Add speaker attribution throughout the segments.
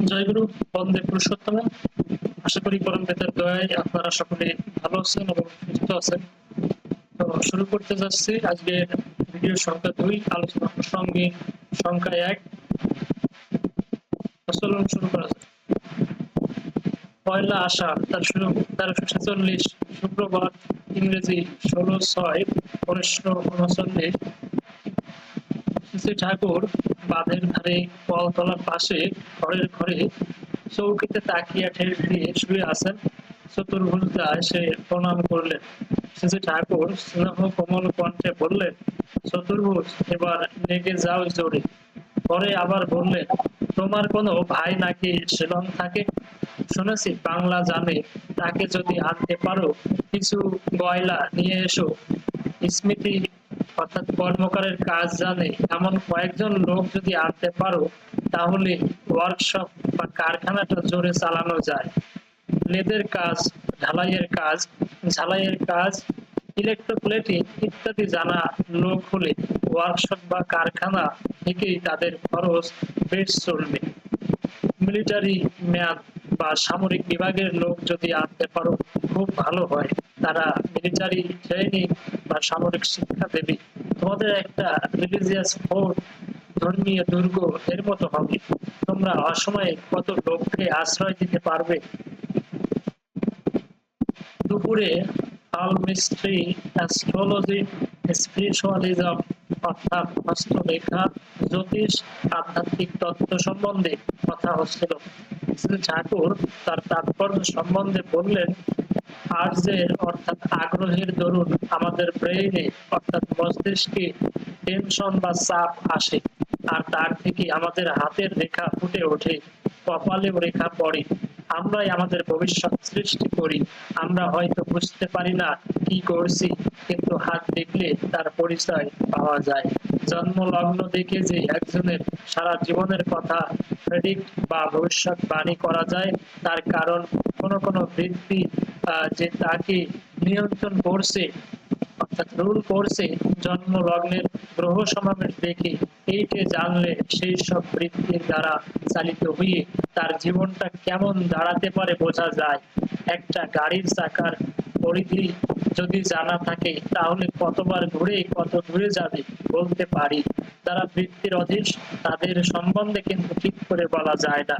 Speaker 1: জয়গুরু, বন্দে পুরুষোত্তম। আশা করি পরম বেতার দয়ায় আপনারা সকলে ভালো আছেন এবং সুস্থ আছেন। তো শুরু করতে যাচ্ছি আজকে ভিডিও সংখ্যা দুই, আলোচনা প্রসঙ্গে সংখ্যা এক। তো চলুন শুরু করা যাক। পয়লা তার শুরু, তেরোশো ছেচল্লিশ, শুক্রবার, ইংরেজি ষোলো ছয়, উনিশশো উনচল্লিশ। শ্রী ঠাকুর বাঁধের ধারে কলতলার পাশে ঘরের ঘরে চৌকিতে তাকিয়া ঠেস দিয়ে শুয়ে চতুর্ভুজা এসে প্রণাম করলেন। শ্রী ঠাকুর স্নেহ কণ্ঠে বললেন, চতুর্ভুজ, এবার লেগে যাও জোরে। পরে আবার বললেন, তোমার কোনো ভাই নাকি শিলং থাকে? শুনেছি, বাংলা জানে। তাকে যদি আনতে পারো, কিছু গয়লা নিয়ে এসো। স্মৃতি অর্থাৎ কর্মকারের কাজ জানে। এমন কয়েকজন লোক যদি আনতে পারো, তাহলে ওয়ার্কশপ বা কারখানাটা জোরে চালানো যায়। লেদের কাজ, ঢালাইয়ের কাজ, ঝালাইয়ের কাজ ইলেকট্রোপ্লেটিং ইত্যাদি জানা লোক হলে ওয়ার্কশপ বা কারখানা থেকেই তাদের খরচ বেশ চলবে। মিলিটারি মেয়াদ বা সামরিক বিভাগের লোক যদি আনতে পারো, খুব ভালো হয়। তারা মিলিটারি ট্রেনিং বা সামরিক শিক্ষা দেবে। তোমাদের একটা রিলিজিয়াস ফোর্ট ধর্মীয় দুর্গ এর মতো হবে। তোমরা অসময়ে কত লোককে আশ্রয় দিতে পারবে? দুপুরে অ্যাস্ট্রোলজি স্পিরিচুয়ালিজম অর্থাৎ জ্যোতিষ, আধ্যাত্মিক তত্ত্ব সম্বন্ধে কথা হচ্ছিল। ঠাকুর তার তাৎপর্য সম্বন্ধে বললেন আর্যের অর্থাৎ আগ্রহের দরুন আমাদের ব্রেইনে, অর্থাৎ মস্তিষ্কে টেনশন বা চাপ আসে আর তার থেকে আমাদের হাতের রেখা ফুটে ওঠে, কপালেও রেখা পড়ে। আমরাই আমাদের ভবিষ্যৎ সৃষ্টি করি। আমরা হয়তো বুঝতে পারি না কি করছি, কিন্তু হাত দেখলে তার পরিচয় পাওয়া যায়। জন্ম লগ্ন দেখে যে একজনের সারা জীবনের কথা প্রেডিক্ট বা ভবিষ্যৎ বাণী করা যায়, তার কারণ কোন কোন বৃত্তি যে তাকে নিয়ন্ত্রণ করছে, অর্থাৎ রুল করছে জন্ম, লগ্নের গ্রহ সমাবেশ দেখে এইকে জানলে সেই সব বৃত্তির দ্বারা চালিত হয়ে তার জীবনটা কেমন দাঁড়াতে পারে বোঝা যায়। একটা গাড়ির চাকার পরিধি যদি জানা থাকে, তাহলে কতবার ঘুরে, কত দূরে যাবে বলতে পারি। যারা বৃত্তির অধীশ তাদের সম্বন্ধে কিন্তু ঠিক করে বলা যায় না।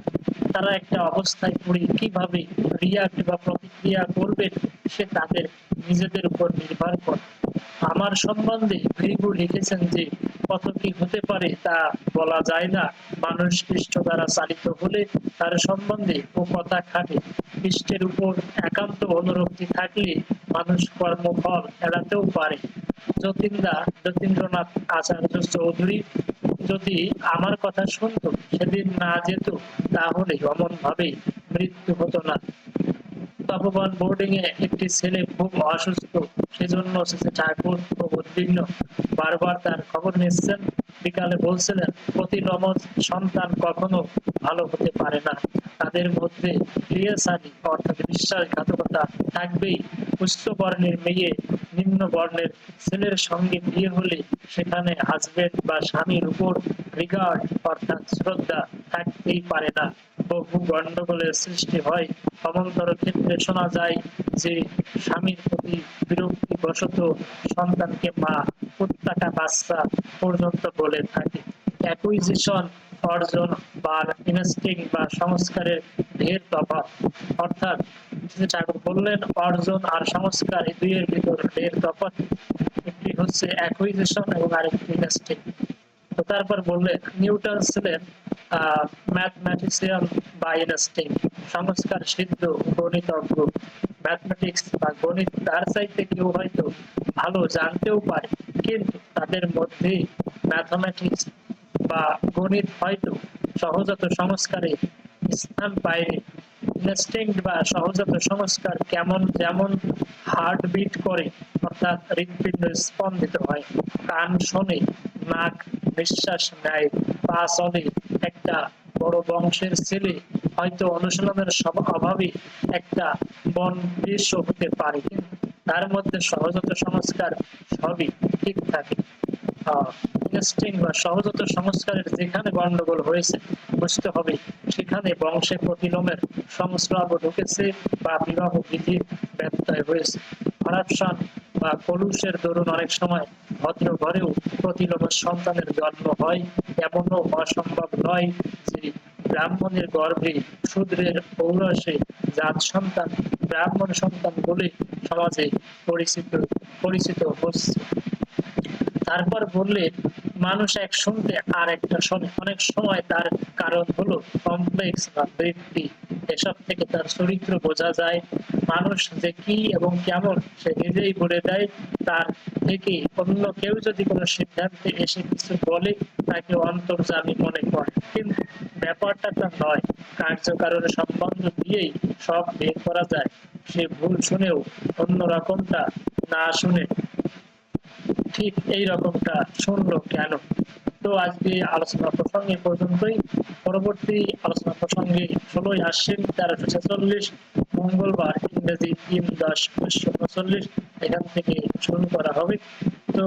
Speaker 1: তারা একটা অবস্থায় পড়ে কীভাবে ক্রিয়া বা প্রতিক্রিয়া করবে, সে তাদের নিজেদের উপর নির্ভর করে। আমার সম্বন্ধে ভৃগু লিখেছেন যে কত কি হতে পারে তা বলা যায় না। মানুষ খ্রিস্ট দ্বারা চালিত হলে তার সম্বন্ধে ও কথা খাটে। খ্রিস্টের উপর একান্ত অনুরক্তি থাকলে মানুষ কর্মফল এড়াতেও পারে। যতীন্দ্রা যতীন্দ্রনাথ আচার্য চৌধুরী, যদি আমার কথা শুনতো, সেদিন না যেত, তাহলে অমন ভাবে মৃত্যু হতো না। তপবন বোর্ডিং এ একটি ছেলে খুব অসুস্থ। সেজন্য সে ঠাকুর খুব উদ্বিগ্ন। বারবার তার খবর নিচ্ছেন। বিকালে বলছিলেন প্রতি নমজ সন্তান কখনো ভালো হতে পারে না। তাদের মধ্যে ক্রিয়াশালী অর্থাৎ বিশ্বাসঘাতকতা থাকবেই। উচ্চ বর্ণের মেয়ে, নিম্ন বর্ণের ছেলের সঙ্গে বিয়ে হলে সেখানে হাজবেন্ড বা স্বামীর উপর রিগার্ড অর্থাৎ শ্রদ্ধা থাকতেই পারে না। বহু গন্ডগোলের সৃষ্টি হয়। অমন্তর ক্ষেত্রে শোনা যায় যে, স্বামীর প্রতি বিরক্তি বশত সন্তানকে মা প্রত্যাটা বাচ্চা পর্যন্ত বলে থাকে। অ্যাকুইজিশন অর্জন বা ইনস্টিং বা সংস্কারের ঢের তফাৎ। অর্থাৎ ঠাকুর বললেন, অর্জন আর সংস্কার এই দুইয়ের ভিতর ঢের তফাৎ। একটি হচ্ছে অ্যাকুইজিশন এবং আরেকটি ইনস্টিং তো তারপর বললেন নিউটন ছিলেন বা ইনস্টিং সংস্কার সিদ্ধ গণিতজ্ঞ ম্যাথমেটিক্স বা গণিত তার চাইতে কেউ হয়তো ভালো জানতেও পারে, কিন্তু তাদের মধ্যে ম্যাথমেটিক্স বা গণিত হয়তো সহজাত সংস্কারে স্থান পায়নি। ইনস্টিংক্ট বা সহজাত সংস্কার কেমন যেমন হার্ট বিট করে, অর্থাৎ হৃৎপিণ্ড স্পন্দিত হয়, কান শোনে, নাক নিঃশ্বাস নেয়। পা চলে একটা বড় বংশের ছেলে হয়তো অনুশীলনের সব অভাবে একটা বন দৃশ্য হতে পারে তার মধ্যে সহজাত সংস্কার সবই ঠিক থাকে। বা সংস্কারের যেখানে গন্ডগোল হয়েছে, বুঝতে হবে সেখানে বংশে প্রতিলোমের সংস্রব ঢুকেছে বা বিবাহ বিধির ব্যত্যয় হয়েছে। করাপশন বা কলুষের দরুন অনেক সময় ভদ্র ঘরেও প্রতিলোমের সন্তানের জন্ম হয়, এমনও অসম্ভব নয় যে ব্রাহ্মণের গর্ভে শূদ্রের পৌরসে জাত সন্তান, ব্রাহ্মণ সন্তান বলে সমাজে পরিচিত পরিচিত হচ্ছে। তারপর বললে, মানুষ এক শুনতে আর একটা শোনে অনেক সময় তার কারণ হলো কমপ্লেক্স বা বৃত্তি। এসব থেকে তার চরিত্র বোঝা যায়। মানুষ যে কি এবং কেমন সে নিজেই বলে দেয়। তার থেকে অন্য কেউ যদি কোনো সিদ্ধান্তে এসে কিছু বলে, তাকে অন্তর্জামী মনে করে। কিন্তু ব্যাপারটা তা নয়। কার্যকারণ সম্বন্ধ দিয়েই সব বের করা যায়। সে ভুল শুনেও অন্য রকমটা না শুনে ঠিক এই রকমটা শুনলো কেন? তো আজকে আলোচনা প্রসঙ্গ পর্যন্তই। পরবর্তী আলোচনা প্রসঙ্গে ষোলোই আশ্বিন তেরোশো ছেচল্লিশ, মঙ্গলবার ইংরেজি তিন দশ উনিশশো উনচল্লিশ এখান থেকে শুরু করা হবে। তো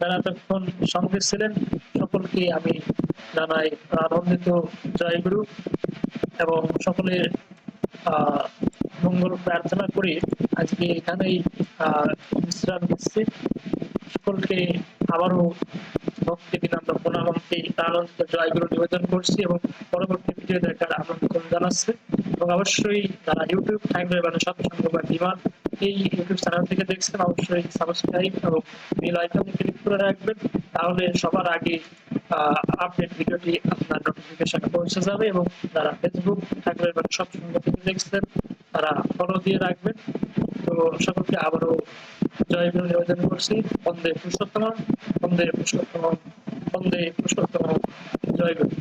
Speaker 1: যারা তখন সঙ্গে ছিলেন, সকলকে আমি জানাই আনন্দিত জয়গুরু এবং সকলের মঙ্গল প্রার্থনা করে। আজকে এখানেই বিশ্রাম নিচ্ছি। সকলকে আবারও ভক্তি বিনম্র প্রণামকে আনন্দ জয়গুলো নিবেদন করছি এবং পরবর্তী ভিডিও দেখার আমন্ত্রণ জানাচ্ছি। এবং অবশ্যই যারা ইউটিউব থাকবে মানে সৎসঙ্গ বা বিমান এই ইউটিউব চ্যানেল থেকে দেখছেন, অবশ্যই সাবস্ক্রাইব এবং বেল আইকনে ক্লিক করে রাখবেন। তাহলে সবার আগে আপডেট ভিডিওটি আপনার নোটিফিকেশন পৌঁছে যাবে এবং যারা ফেসবুক থাকবে মানে সৎসঙ্গ থেকে দেখছেন, তারা ফলো দিয়ে রাখবেন। তো সকলকে আবারও জয় গুরু নিবেদন করছি। বন্দে পুরুষোত্তম বন্দে পুরুষোত্তম বন্দে পুরুষোত্তম জয় গুরু